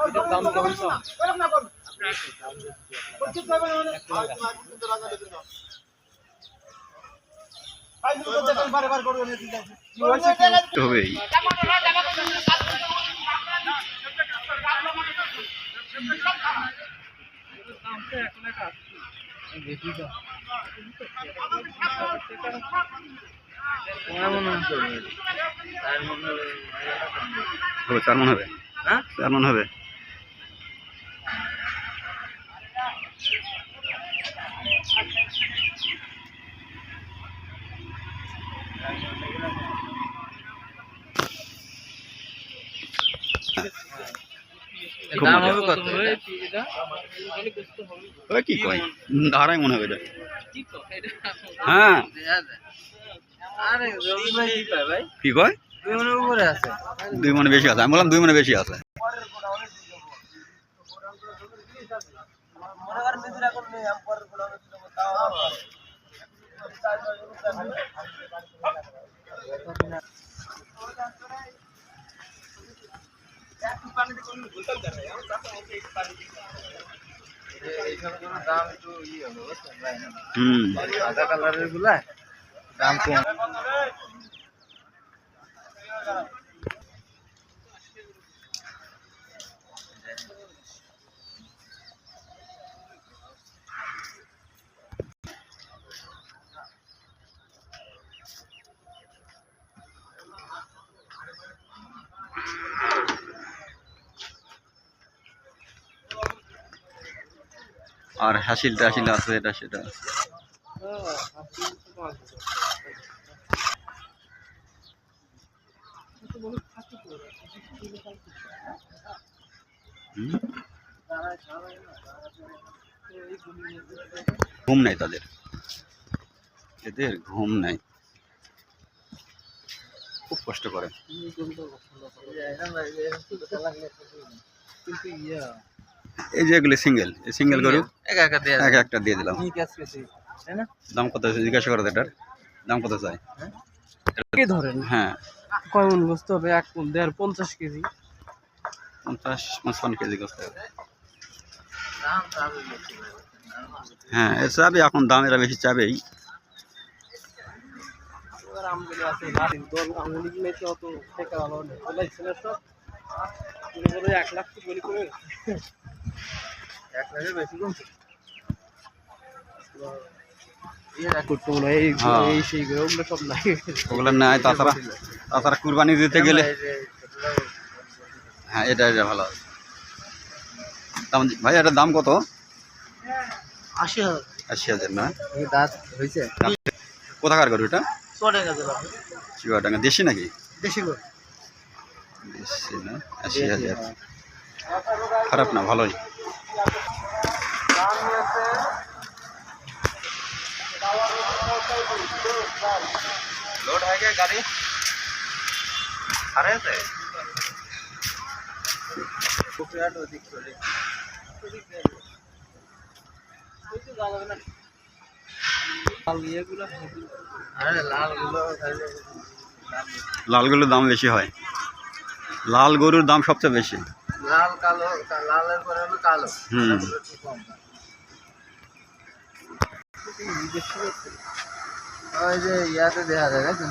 এটার দাম কেমন চাও? হবেই হবে। চার মন হবে? হ্যাঁ হবে। খুব দাম হবে কত এটা। কি কয়? আড়াই মনে হবে এটা। হ্যাঁ। আরে ভাই? কি কয়? দুই মনে বেশি আছে। আমি বললাম দুই মনে বেশি আছে। হুম। কালারেরগুলা দাম কম। আর হাসিল টাসিল আছে এটা সেটা হুম? ঘুম নাই তাদের। এদের ঘুম নাই। খুব কষ্ট করে। এই যে এগুলি সিঙ্গেল এই সিঙ্গেল গরু একা একটা দিয়ে দিলাম। দাম কত জিজ্ঞাসা করো এটার। দাম কত চাই? ধরেন? হ্যাঁ। কয় মন বসতে হবে? এক দেড় পঞ্চাশ কেজি। পঞ্চাশ পঞ্চান্ন কেজি করতে হবে হ্যাঁ এ চাবে এখন দাম এরা বেশি চাবেই। এক লাখ বেশি কমছে ওগুলো নাই তাছাড়া তাছাড়া কুরবানি দিতে গেলে হ্যাঁ এটা এটা ভালো হবে। দাম ভাই এটার দাম কত? আশি হাজার। আশি হাজার না? দাঁত হয়েছে। কোথাকার গরু এটা? চিবাটাঙ্গা দেশি নাকি? দেশি না? আশি হাজার। খারাপ না ভালোই। হয়ে গাড়ি। আরে ওদিক চলে। লালগুলোর দাম বেশি হয়। লাল গরুর দাম সবচেয়ে বেশি। লাল কালো লালের পরে হলো কালো। হুম। ওই যে ইয়াতে দেখা যায় গেছেন